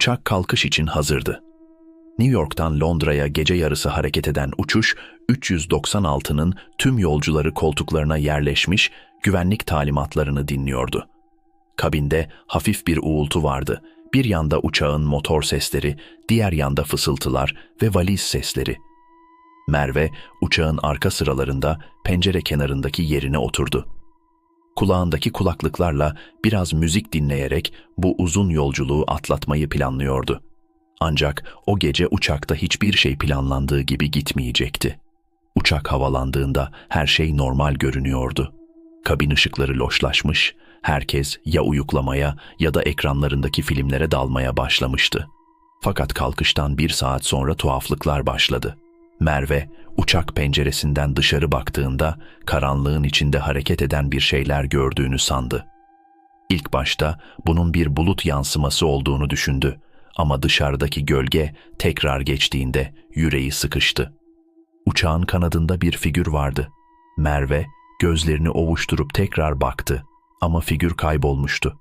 Uçak kalkış için hazırdı. New York'tan Londra'ya gece yarısı hareket eden uçuş 396'nın tüm yolcuları koltuklarına yerleşmiş güvenlik talimatlarını dinliyordu. Kabinde hafif bir uğultu vardı. Bir yanda uçağın motor sesleri, diğer yanda fısıltılar ve valiz sesleri. Merve uçağın arka sıralarında pencere kenarındaki yerine oturdu. Kulağındaki kulaklıklarla biraz müzik dinleyerek bu uzun yolculuğu atlatmayı planlıyordu. Ancak o gece uçakta hiçbir şey planlandığı gibi gitmeyecekti. Uçak havalandığında her şey normal görünüyordu. Kabin ışıkları loşlaşmış, herkes ya uyuklamaya ya da ekranlarındaki filmlere dalmaya başlamıştı. Fakat kalkıştan bir saat sonra tuhaflıklar başladı. Merve, uçak penceresinden dışarı baktığında karanlığın içinde hareket eden bir şeyler gördüğünü sandı. İlk başta bunun bir bulut yansıması olduğunu düşündü ama dışarıdaki gölge tekrar geçtiğinde yüreği sıkıştı. Uçağın kanadında bir figür vardı. Merve gözlerini ovuşturup tekrar baktı ama figür kaybolmuştu.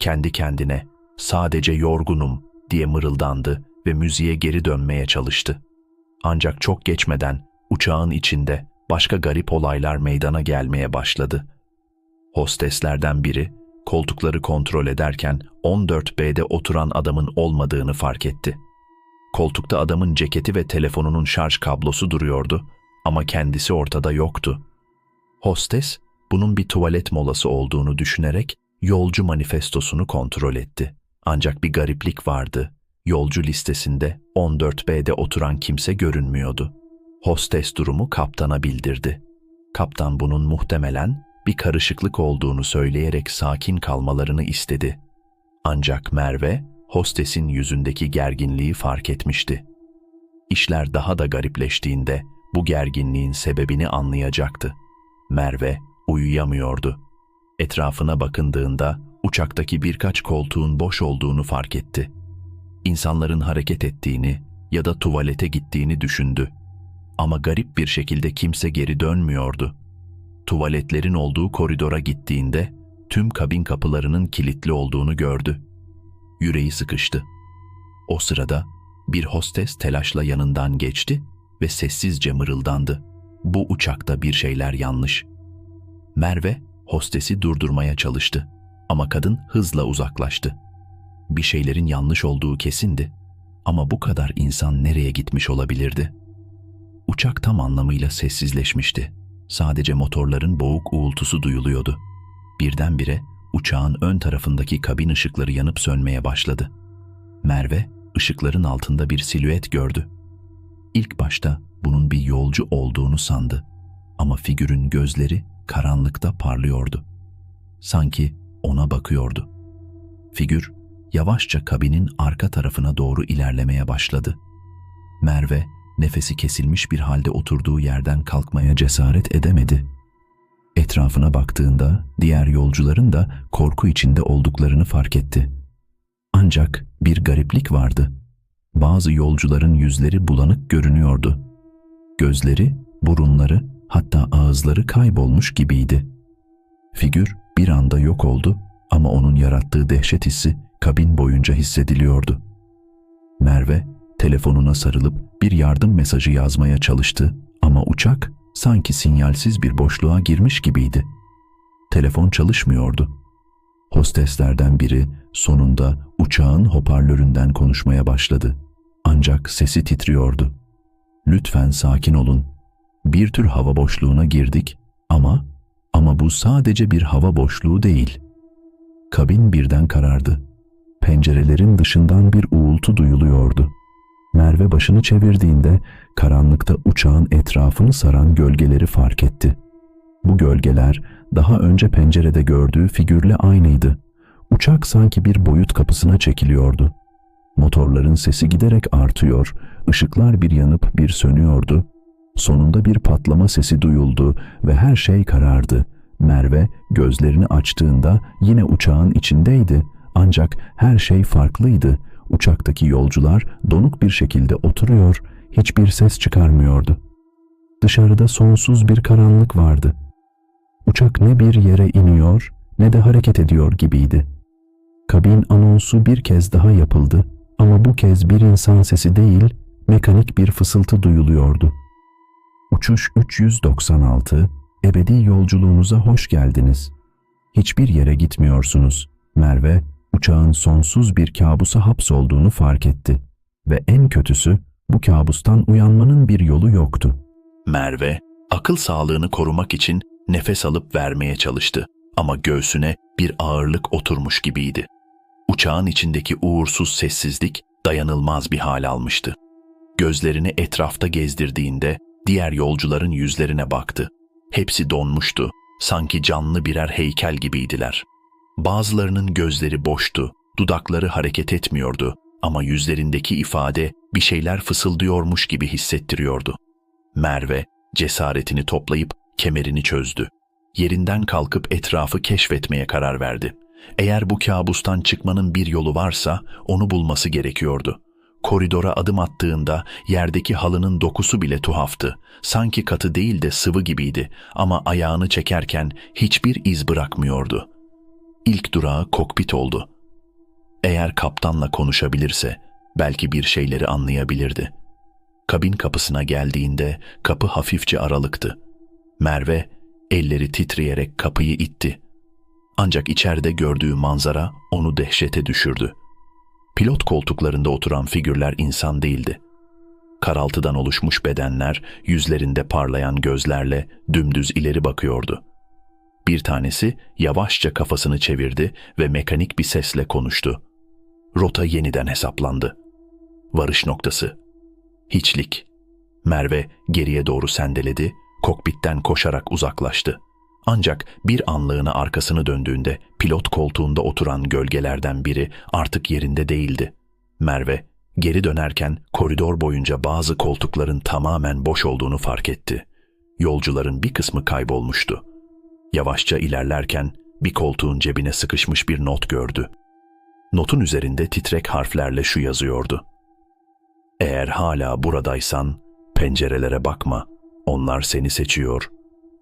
Kendi kendine sadece yorgunum diye mırıldandı ve müziğe geri dönmeye çalıştı. Ancak çok geçmeden uçağın içinde başka garip olaylar meydana gelmeye başladı. Hosteslerden biri koltukları kontrol ederken 14B'de oturan adamın olmadığını fark etti. Koltukta adamın ceketi ve telefonunun şarj kablosu duruyordu ama kendisi ortada yoktu. Hostes bunun bir tuvalet molası olduğunu düşünerek yolcu manifestosunu kontrol etti. Ancak bir gariplik vardı. Yolcu listesinde 14B'de oturan kimse görünmüyordu. Hostes durumu kaptana bildirdi. Kaptan bunun muhtemelen bir karışıklık olduğunu söyleyerek sakin kalmalarını istedi. Ancak Merve, hostesin yüzündeki gerginliği fark etmişti. İşler daha da garipleştiğinde bu gerginliğin sebebini anlayacaktı. Merve uyuyamıyordu. Etrafına bakındığında uçaktaki birkaç koltuğun boş olduğunu fark etti. İnsanların hareket ettiğini ya da tuvalete gittiğini düşündü. Ama garip bir şekilde kimse geri dönmüyordu. Tuvaletlerin olduğu koridora gittiğinde tüm kabin kapılarının kilitli olduğunu gördü. Yüreği sıkıştı. O sırada bir hostes telaşla yanından geçti ve sessizce mırıldandı. Bu uçakta bir şeyler yanlış. Merve hostesi durdurmaya çalıştı ama kadın hızla uzaklaştı. Bir şeylerin yanlış olduğu kesindi ama bu kadar insan nereye gitmiş olabilirdi? Uçak tam anlamıyla sessizleşmişti. Sadece motorların boğuk uğultusu duyuluyordu. Birdenbire uçağın ön tarafındaki kabin ışıkları yanıp sönmeye başladı. Merve ışıkların altında bir silüet gördü. İlk başta bunun bir yolcu olduğunu sandı ama figürün gözleri karanlıkta parlıyordu. Sanki ona bakıyordu. Figür yavaşça kabinin arka tarafına doğru ilerlemeye başladı. Merve nefesi kesilmiş bir halde oturduğu yerden kalkmaya cesaret edemedi. Etrafına baktığında diğer yolcuların da korku içinde olduklarını fark etti. Ancak bir gariplik vardı. Bazı yolcuların yüzleri bulanık görünüyordu. Gözleri, burunları, hatta ağızları kaybolmuş gibiydi. Figür bir anda yok oldu ama onun yarattığı dehşet hissi kabin boyunca hissediliyordu. Merve telefonuna sarılıp bir yardım mesajı yazmaya çalıştı ama uçak sanki sinyalsiz bir boşluğa girmiş gibiydi. Telefon çalışmıyordu. Hosteslerden biri sonunda uçağın hoparlöründen konuşmaya başladı. Ancak sesi titriyordu. Lütfen sakin olun. Bir tür hava boşluğuna girdik ama ama bu sadece bir hava boşluğu değil. Kabin birden karardı. Pencerelerin dışından bir uğultu duyuluyordu. Merve başını çevirdiğinde karanlıkta uçağın etrafını saran gölgeleri fark etti. Bu gölgeler daha önce pencerede gördüğü figürle aynıydı. Uçak sanki bir boyut kapısına çekiliyordu. Motorların sesi giderek artıyor, ışıklar bir yanıp bir sönüyordu. Sonunda bir patlama sesi duyuldu ve her şey karardı. Merve gözlerini açtığında yine uçağın içindeydi ancak her şey farklıydı. Uçaktaki yolcular donuk bir şekilde oturuyor, hiçbir ses çıkarmıyordu. Dışarıda sonsuz bir karanlık vardı. Uçak ne bir yere iniyor ne de hareket ediyor gibiydi. Kabin anonsu bir kez daha yapıldı Ama bu kez bir insan sesi değil, mekanik bir fısıltı duyuluyordu. Uçuş 396, ebedi yolculuğunuza hoş geldiniz. Hiçbir yere gitmiyorsunuz. Merve, uçağın sonsuz bir kabusa hapsolduğunu fark etti. Ve en kötüsü, bu kabustan uyanmanın bir yolu yoktu. Merve, akıl sağlığını korumak için nefes alıp vermeye çalıştı ama göğsüne bir ağırlık oturmuş gibiydi. Uçağın içindeki uğursuz sessizlik dayanılmaz bir hal almıştı. Gözlerini etrafta gezdirdiğinde diğer yolcuların yüzlerine baktı. Hepsi donmuştu, sanki canlı birer heykel gibiydiler. Bazılarının gözleri boştu, dudakları hareket etmiyordu ama yüzlerindeki ifade bir şeyler fısıldıyormuş gibi hissettiriyordu. Merve cesaretini toplayıp kemerini çözdü. Yerinden kalkıp etrafı keşfetmeye karar verdi. Eğer bu kabustan çıkmanın bir yolu varsa onu bulması gerekiyordu. Koridora adım attığında yerdeki halının dokusu bile tuhaftı. Sanki katı değil de sıvı gibiydi ama ayağını çekerken hiçbir iz bırakmıyordu. İlk durağı kokpit oldu. Eğer kaptanla konuşabilirse belki bir şeyleri anlayabilirdi. Kabin kapısına geldiğinde kapı hafifçe aralıktı. Merve elleri titreyerek kapıyı itti. Ancak içeride gördüğü manzara onu dehşete düşürdü. Pilot koltuklarında oturan figürler insan değildi. Karaltıdan oluşmuş bedenler yüzlerinde parlayan gözlerle dümdüz ileri bakıyordu. Bir tanesi yavaşça kafasını çevirdi ve mekanik bir sesle konuştu. Rota yeniden hesaplandı. Varış noktası. Hiçlik. Merve geriye doğru sendeledi, kokpitten koşarak uzaklaştı. Ancak bir anlığına arkasını döndüğünde pilot koltuğunda oturan gölgelerden biri artık yerinde değildi. Merve geri dönerken koridor boyunca bazı koltukların tamamen boş olduğunu fark etti. Yolcuların bir kısmı kaybolmuştu. Yavaşça ilerlerken bir koltuğun cebine sıkışmış bir not gördü. Notun üzerinde titrek harflerle şu yazıyordu. Eğer hala buradaysan pencerelere bakma. Onlar seni seçiyor.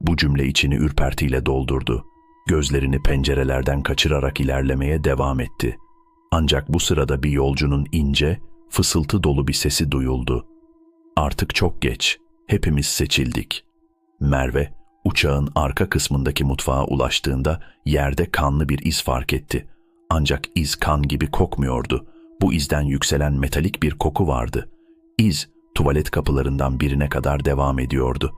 Bu cümle içini ürpertiyle doldurdu. Gözlerini pencerelerden kaçırarak ilerlemeye devam etti. Ancak bu sırada bir yolcunun ince, fısıltı dolu bir sesi duyuldu. Artık çok geç. Hepimiz seçildik. Merve, uçağın arka kısmındaki mutfağa ulaştığında yerde kanlı bir iz fark etti. Ancak iz kan gibi kokmuyordu. Bu izden yükselen metalik bir koku vardı. İz, tuvalet kapılarından birine kadar devam ediyordu.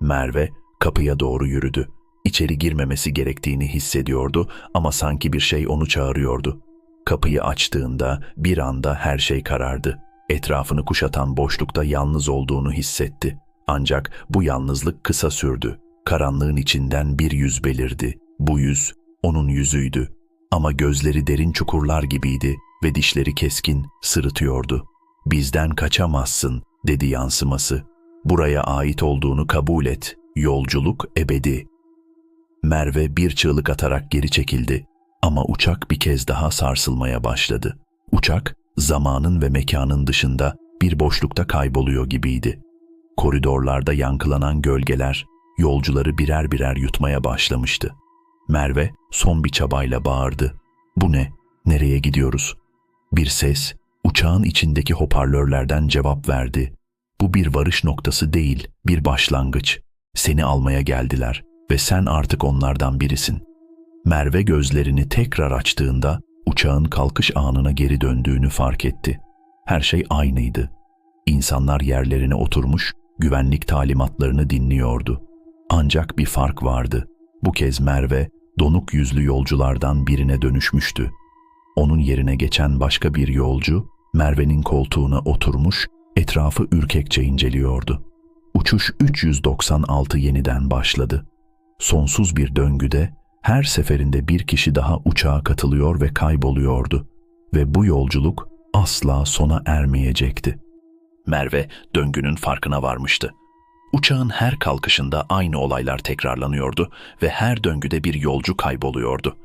Merve, kapıya doğru yürüdü. İçeri girmemesi gerektiğini hissediyordu ama sanki bir şey onu çağırıyordu. Kapıyı açtığında bir anda her şey karardı. Etrafını kuşatan boşlukta yalnız olduğunu hissetti. Ancak bu yalnızlık kısa sürdü. Karanlığın içinden bir yüz belirdi. Bu yüz onun yüzüydü. Ama gözleri derin çukurlar gibiydi ve dişleri keskin, sırıtıyordu. Bizden kaçamazsın, dedi yansıması. Buraya ait olduğunu kabul et. Yolculuk ebedi. Merve bir çığlık atarak geri çekildi ama uçak bir kez daha sarsılmaya başladı. Uçak zamanın ve mekanın dışında bir boşlukta kayboluyor gibiydi. Koridorlarda yankılanan gölgeler yolcuları birer birer yutmaya başlamıştı. Merve son bir çabayla bağırdı. Bu ne? Nereye gidiyoruz? Bir ses uçağın içindeki hoparlörlerden cevap verdi. Bu bir varış noktası değil, bir başlangıç. Seni almaya geldiler ve sen artık onlardan birisin. Merve gözlerini tekrar açtığında uçağın kalkış anına geri döndüğünü fark etti. Her şey aynıydı. İnsanlar yerlerine oturmuş, güvenlik talimatlarını dinliyordu. Ancak bir fark vardı. Bu kez Merve, donuk yüzlü yolculardan birine dönüşmüştü. Onun yerine geçen başka bir yolcu, Merve'nin koltuğuna oturmuş, etrafı ürkekçe inceliyordu. Uçuş 396 yeniden başladı. Sonsuz bir döngüde her seferinde bir kişi daha uçağa katılıyor ve kayboluyordu ve bu yolculuk asla sona ermeyecekti. Merve döngünün farkına varmıştı. Uçağın her kalkışında aynı olaylar tekrarlanıyordu ve her döngüde bir yolcu kayboluyordu.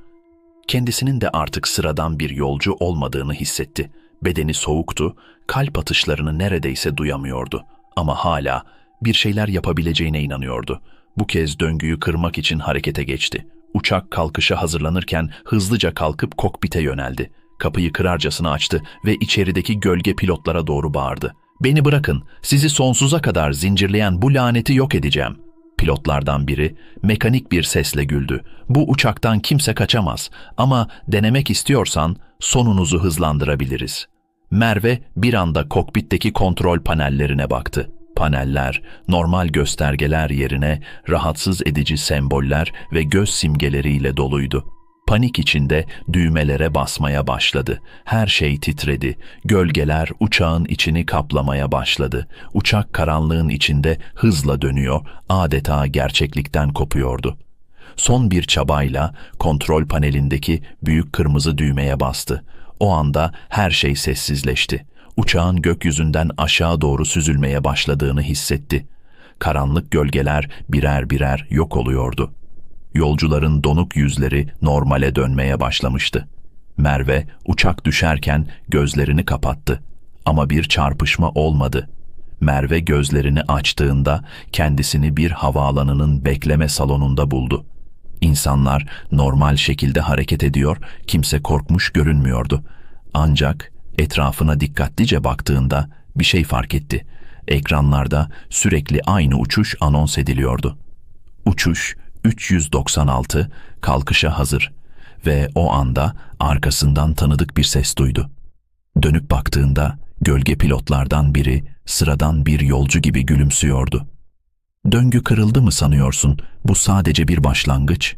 Kendisinin de artık sıradan bir yolcu olmadığını hissetti. Bedeni soğuktu, kalp atışlarını neredeyse duyamıyordu ama hala bir şeyler yapabileceğine inanıyordu. Bu kez döngüyü kırmak için harekete geçti. Uçak kalkışa hazırlanırken hızlıca kalkıp kokpite yöneldi. kapıyı kırarcasına açtı ve içerideki gölge pilotlara doğru bağırdı. Beni bırakın, sizi sonsuza kadar zincirleyen bu laneti yok edeceğim. Pilotlardan biri mekanik bir sesle güldü. Bu uçaktan kimse kaçamaz ama denemek istiyorsan sonunuzu hızlandırabiliriz. Merve bir anda kokpitteki kontrol panellerine baktı. Paneller, normal göstergeler yerine rahatsız edici semboller ve göz simgeleriyle doluydu. Panik içinde düğmelere basmaya başladı. Her şey titredi. Gölgeler uçağın içini kaplamaya başladı. Uçak karanlığın içinde hızla dönüyor, adeta gerçeklikten kopuyordu. Son bir çabayla kontrol panelindeki büyük kırmızı düğmeye bastı. O anda her şey sessizleşti. Uçağın gökyüzünden aşağı doğru süzülmeye başladığını hissetti. Karanlık gölgeler birer birer yok oluyordu. Yolcuların donuk yüzleri normale dönmeye başlamıştı. Merve uçak düşerken gözlerini kapattı. Ama bir çarpışma olmadı. Merve gözlerini açtığında kendisini bir havaalanının bekleme salonunda buldu. İnsanlar normal şekilde hareket ediyor, kimse korkmuş görünmüyordu. Ancak etrafına dikkatlice baktığında bir şey fark etti. Ekranlarda sürekli aynı uçuş anons ediliyordu. Uçuş 396 kalkışa hazır ve o anda arkasından tanıdık bir ses duydu. Dönüp baktığında gölge pilotlardan biri sıradan bir yolcu gibi gülümsüyordu. Döngü kırıldı mı sanıyorsun? Bu sadece bir başlangıç.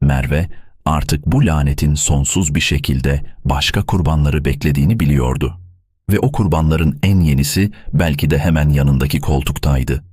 Merve artık bu lanetin sonsuz bir şekilde başka kurbanları beklediğini biliyordu. Ve o kurbanların en yenisi belki de hemen yanındaki koltuktaydı.